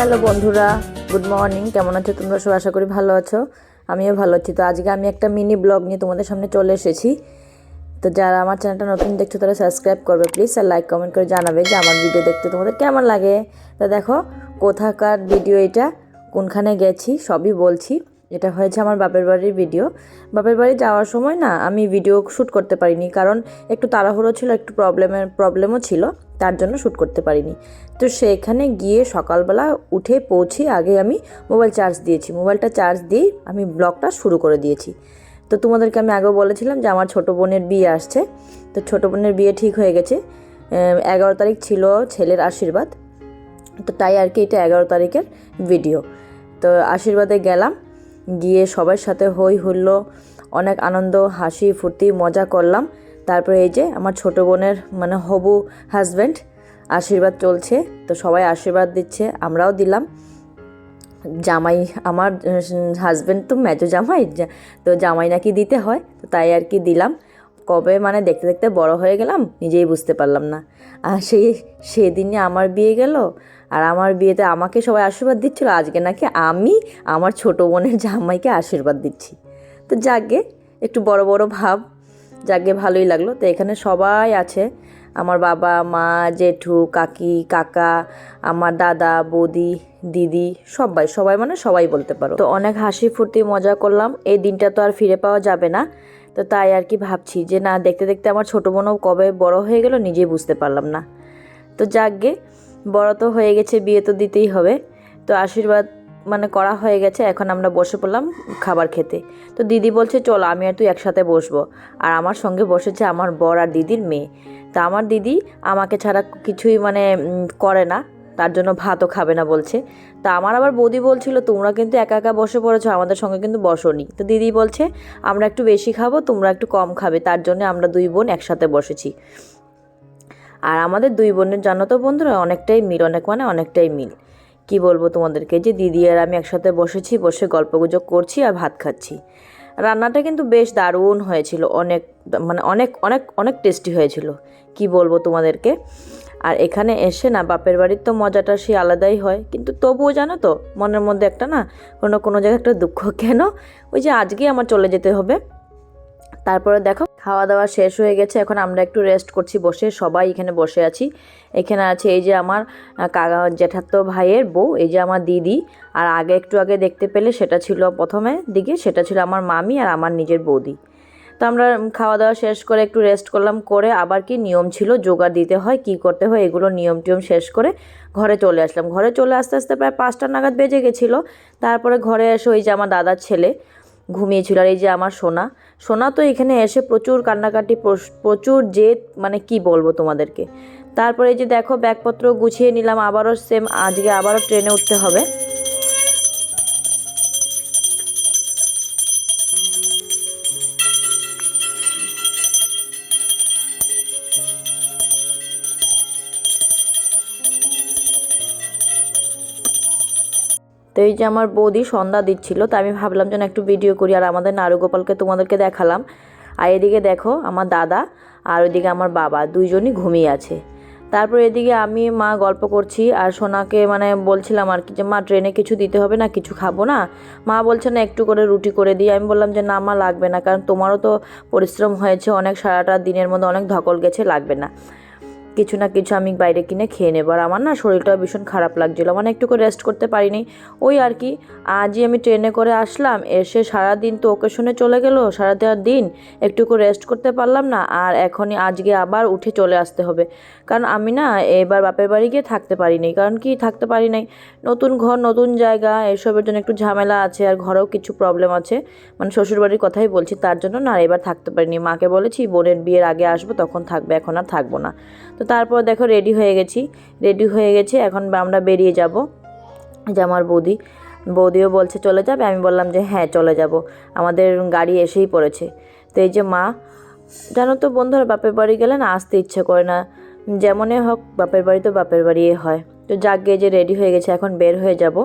Hello বন্ধুরা good morning কেমন আছো তোমরা? সব আশা করি ভালো আছো। আমিও ভালো আছি। তো আজকে আমি একটা মিনি ব্লগ নিয়ে তোমাদের সামনে চলে এসেছি। তো যারা আমার চ্যানেলটা নতুন দেখছ, তারা সাবস্ক্রাইব করবে প্লিজ আর লাইক কমেন্ট করে জানাবে যে আমার ভিডিও দেখতে তোমাদের কেমন লাগে। তা দেখো, কোথাকার ভিডিও এটা, কোনখানে গেছি, সবই বলছি। এটা হয়েছে আমার বাপের বাড়ির ভিডিও বাপের বাড়ি যাওয়ার সময় না, আমি ভিডিও শ্যুট করতে পারিনি। কারণ একটু তাড়াহুড়ো ছিল, একটু প্রবলেমের প্রবলেমও ছিল। তার জন্য শ্যুট করতে পারিনি। তো সেখানে গিয়ে সকালবেলা উঠে পৌঁছে আগে আমি মোবাইল চার্জ দিয়েছি। মোবাইলটা চার্জ দিয়ে আমি ব্লগটা শুরু করে দিয়েছি। তো তোমাদেরকে আমি আগেও বলেছিলাম যে আমার ছোটো বোনের বিয়ে আসছে। তো ছোটো বোনের বিয়ে ঠিক হয়ে গেছে। এগারো তারিখ ছিল ছেলের আশীর্বাদ। তো তাই আর কি এটা এগারো তারিখের ভিডিও। তো আশীর্বাদে গেলাম। গিয়ে সবার সাথে হই হুল্লো অনেক আনন্দ, হাসি ফুর্তি, মজা করলাম। তারপরে এই যে আমার ছোট বোনের মানে হবু হাজব্যান্ড আশীর্বাদ চলছে, তো সবাই আশীর্বাদ দিচ্ছে, আমরাও দিলাম। জামাই, আমার হাজব্যান্ড তো মেজো জামাই তো জামাই নাকি দিতে হয়, তো তাই আর কি দিলাম। কবে মানে দেখতে দেখতে বড় হয়ে গেলাম, নিজেই বুঝতে পারলাম না। আর সেই, সেদিনে আমার বিয়ে গেল, আর আমার বিয়েতে আমাকে সবাই আশীর্বাদ দিচ্ছিল, আজকে নাকি আমি আমার ছোটো বোনের জামাইকে আশীর্বাদ দিচ্ছি। তো যাকে একটু বড় বড় ভাব যাকে ভালোই লাগল। তো এখানে সবাই আছে। আমার বাবা, মা, জেঠু, কাকি, কাকা, আমার দাদা, বৌদি, দিদি, সবাই সবাই মানে সবাই বলতে পারো। তো অনেক হাসি ফুর্তি মজা করলাম। এই দিনটা তো আর ফিরে পাওয়া যাবে না। তো তাই আর কি ভাবছি যে না, দেখতে দেখতে আমার ছোটো বোনও কবে বড় হয়ে গেল নিজেই বুঝতে পারলাম না। তো যাকগে বড় তো হয়ে গেছে, বিয়ে তো দিতেই হবে। তো আশীর্বাদ মানে করা হয়ে গেছে, এখন আমরা বসে পড়লাম খাবার খেতে। তো দিদি বলছে, চল, আমি আর তুই একসাথে বসবো। আর আমার সঙ্গে বসেছে আমার বর আর দিদির মেয়ে। তা আমার দিদি আমাকে ছাড়া কিছুই মানে করে না, তার জন্য ভাতও খাবে না বলছে। তা আমার আবার বৌদি বলছিল, তোমরা কিন্তু একা একা বসে পড়েছো, আমাদের সঙ্গে কিন্তু বসোনি। তো দিদি বলছে, আমরা একটু বেশি খাব, তোমরা একটু কম খাবে, তার জন্য আমরা দুই বোন একসাথে বসেছি। আর আমাদের দুই বোনের জানো তো বন্ধুরা, অনেকটাই মিল, অনেক মানে অনেকটাই মিল। কি বলব তোমাদেরকে? যে দিদি আর আমি একসাথে বসেছি, বসে গল্পগুজব করছি আর ভাত খাচ্ছি। রান্নাটা কিন্তু বেশ দারুণ হয়েছিল, অনেক মানে অনেক অনেক অনেক টেস্টি হয়েছিল, কি বলব তোমাদেরকে? আর এখানে এসে না, বাপের বাড়ির তো মজাটা সে আলাদাই হয়, কিন্তু তবুও জানো তো, মনের মধ্যে একটা না, কোনো কোনো জায়গায় একটা দুঃখ। কেন? ওই যে আজকেই আমার চলে যেতে হবে। তারপরে দেখো খাওয়া দাওয়া শেষ হয়ে গেছে, এখন আমরা একটু রেস্ট করছি বসে, সবাই এখানে বসে আছি। এখানে আছে এই যে আমার কাকা, জ্যাঠাতো ভাইয়ের বউ, এই যে আমার দিদি। আর আগে একটু আগে দেখতে পেলে সেটা ছিল প্রথমে দিকে, সেটা ছিল আমার মামি আর আমার নিজের বৌদি। তো আমরা খাওয়া দাওয়া শেষ করে একটু রেস্ট করলাম, করে আবার কি নিয়ম ছিল জোগাড় দিতে হয়, কি করতে হয়, এগুলো নিয়ম টিয়ম শেষ করে ঘরে চলে আসলাম। ঘরে চলে আসতে আসতে প্রায় পাঁচটা নাগাদ বেজে গেছিল। তারপরে ঘরে এসে ওই যে আমার দাদার ছেলে ঘুমিয়েছিল আর এই যে আমার সোনা সোনা তো এখানে এসে প্রচুর কান্নাকাটি প্রচুর জেদ মানে কি বলব তোমাদেরকে। তারপরে যে দেখো, ব্যাগপত্র গুছিয়ে নিলাম, আবারও সেম আজকে আবারও ট্রেনে উঠতে হবে। তো এই যে আমার বৌদি সন্ধ্যা দিচ্ছিল তো আমি ভাবলাম যেন একটু ভিডিও করি আর আমাদের নারুগোপালকে তোমাদেরকে দেখালাম। আর এদিকে দেখো আমার দাদা আর ওইদিকে আমার বাবা, দুইজনই ঘুমিয়ে আছে। তারপর এদিকে আমি মা গল্প করছি আর সোনাকে মানে বলছিলাম আর কি যে, মা, ট্রেনে কিছু দিতে হবে না, কিছু খাব না? মা বলছে, না, একটু করে রুটি করে দিই। আমি বললাম যে, না মা, লাগবে না, কারণ তোমারও তো পরিশ্রম হয়েছে, অনেক সারাটা দিনের মধ্যে অনেক ধকল গেছে, লাগবে না। কিছু না কিছু আমি বাইরে কিনে খেয়ে নেব। আর আমার না শরীরটা ভীষণ খারাপ লাগছিল মানে একটু করে রেস্ট করতে পারিনি। ওই আর কি, আজই আমি ট্রেনে করে আসলাম, এসে সারা দিন তো ওকেশনে চলে গেল সারা দেওয়ার দিন একটু করে রেস্ট করতে পারলাম না, আর এখনই আজকে আবার উঠে চলে আসতে হবে। কারণ আমি না এবার বাপের বাড়ি গিয়ে থাকতে পারিনি, কারণ কি থাকতে পারি নাই। নতুন ঘর, নতুন জায়গা, এসবের জন্য একটু ঝামেলা আছে, আর ঘরেও কিছু প্রবলেম আছে। মানে শ্বশুরবাড়ির কথাই বলছি, তার জন্য না এবার থাকতে পারিনি। মাকে বলেছি, বোনের বিয়ের আগে আসব, তখন থাকবে, এখন আর থাকব না। তো তারপর দেখো রেডি হয়ে গেছি। রেডি হয়ে গেছে, এখন আমরা বেরিয়ে যাব। যে আমার বৌদি। বৌদিও বলছে, চলে যাবে? আমি বললাম যে হ্যাঁ চলে যাব। আমাদের গাড়ি এসেই পড়েছে। তো এই যে মা, জানো তো বন্ধুরা, বাপের বাড়ি গেলে না আসতে ইচ্ছে করে না। যেমনই হোক, বাপের বাড়ি তো বাপের বাড়িই হয়। তো যাক গিয়ে যে রেডি হয়ে গেছে, এখন বের হয়ে যাব।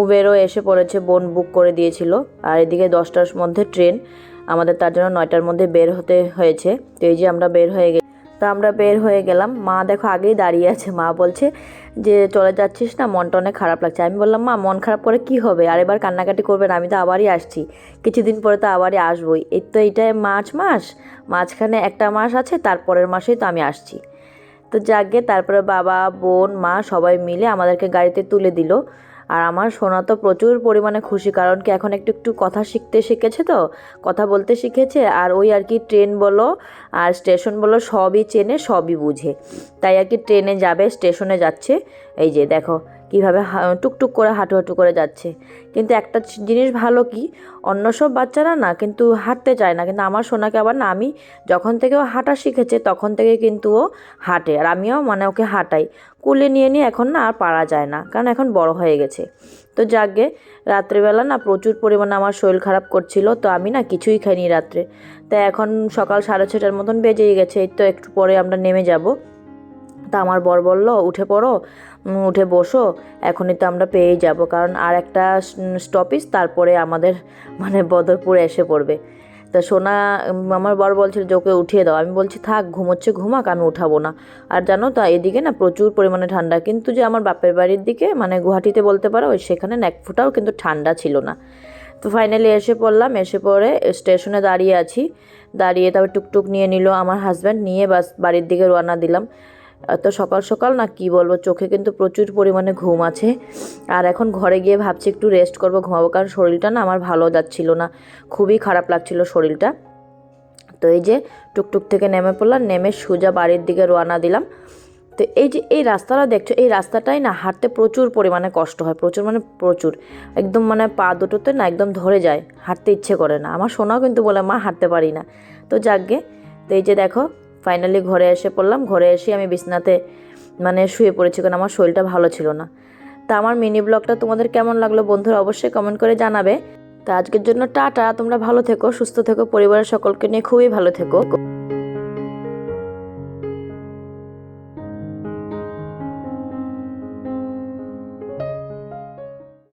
উবেরও এসে পড়েছে, বোন বুক করে দিয়েছিল। আর এদিকে দশটার মধ্যে ট্রেন আমাদের তার জন্য নয়টার মধ্যে বের হতে হয়েছে। তো এই যে আমরা বের হয়ে গেছি। তো আমরা বের হয়ে গেলাম। মা দেখো আগেই দাঁড়িয়ে আছে। মা বলছে যে, চলে যাচ্ছিস না? মনটা অনেক খারাপ লাগছে। আমি বললাম, মা, মন খারাপ করে কি হবে? আর এবার কান্নাকাটি করবেন আমি তো আবারই আসছি। কিছুদিন পরে তো আবারই আসবই। এই তো এইটাই মার্চ মাস। মাঝখানে একটা মাস আছে, তারপরের মাসেই তো আমি আসছি। তো যাকে তারপরে বাবা, বোন, মা সবাই মিলে আমাদেরকে গাড়িতে তুলে দিল। আর আমার সোনা তো প্রচুর পরিমাণে খুশি, কারণ কি এখন একটু একটু কথা শিখতে শিখেছে তো, কথা বলতে শিখেছে, আর ওই আর কি ট্রেন বলো আর স্টেশন বলো সবই চেনে, সবই বুঝে। তাই আর কি ট্রেনে যাবে, স্টেশনে যাচ্ছে, এই যে দেখো কীভাবে টুকটুক করে হাঁটু হাঁটু করে যাচ্ছে। কিন্তু একটা জিনিস ভালো কি, অন্য সব বাচ্চারা না কিন্তু হাঁটতে চায় না। কিন্তু আমার সোনাকে আবার না, আমি যখন থেকে ও হাঁটা শিখেছে, তখন থেকে কিন্তু ও হাঁটে। আর আমিও মানে ওকে হাঁটাই। কুলে নিয়ে নিয়ে এখন না আর পারা যায় না, কারণ এখন বড় হয়ে গেছে। তো যাকে, রাত্রেবেলা না প্রচুর পরিমাণে আমার শরীর খারাপ করছিল, তো আমি না কিছুই খাইনি রাত্রে। তাই এখন সকাল সাড়ে ছটার মতন বেজেই গেছে, এই তো একটু পরে আমরা নেমে যাব। তা আমার বর বলল, উঠে পড়ো। উঠে বসো, এখনই তো আমরা পেয়েই যাব। কারণ আর একটা স্টপেজ তারপরে আমাদের মানে বদরপুর এসে পড়বে। তা সোনা আমার বর বলছিল যে ওকে উঠিয়ে দাও। আমি বলছি, থাক, ঘুমোচ্ছে, ঘুমাক, আমি উঠাবো না। আর জানো তো, এদিকে না প্রচুর পরিমাণে ঠান্ডা। কিন্তু যে আমার বাপের বাড়ির দিকে মানে গুয়াহাটিতে বলতে পারো, ওই সেখানে এক ফুটাও কিন্তু ঠান্ডা ছিল না। তো ফাইনালি এসে পড়লাম, এসে পড়ে স্টেশনে দাঁড়িয়ে আছি। দাঁড়িয়ে তারপর টুকটুক নিয়ে নিল, আমার হাজব্যান্ড নিয়ে বাস বাড়ির দিকে রওনা দিলাম। তো সকাল সকাল না কি বলব, চোখে কিন্তু প্রচুর পরিমাণে ঘুম আছে। আর এখন ঘরে গিয়ে ভাবছি একটু রেস্ট করব, ঘুমাবো, কারণ শরীরটা না আমার ভালো যাচ্ছিল না। খুবই খারাপ লাগছিল শরীরটা। তো এই যে টুকটুক থেকে নেমে পড়লাম, নেমে সোজা বাড়ির দিকে রওনা দিলাম। তো এই যে এই রাস্তাটা দেখছ, এই রাস্তাটাই না হাঁটতে প্রচুর পরিমাণে কষ্ট হয়, প্রচুর মানে প্রচুর। একদম মানে পা দুটোতে না একদম ধরে যায়, হাঁটতে ইচ্ছে করে না। আমার সোনাও কিন্তু বলে, মা, হাঁটতে পারি না। তো যাকগে তো এই যে দেখো ফাইনালি ঘরে এসে পড়লাম। ঘরে এসে আমি বিছনাতে মানে শুয়ে পড়েছি কারণ আমার শরীরটা ভালো ছিল না। তা আমার মিনি ব্লগটা তোমাদের কেমন লাগল বন্ধুরা অবশ্যই কমেন্ট করে জানাবে। তা আজকের জন্য টাটা, তোমরা ভালো থেকো, সুস্থ থেকো, পরিবারের সকলকে নিয়ে খুবই ভালো থেকো।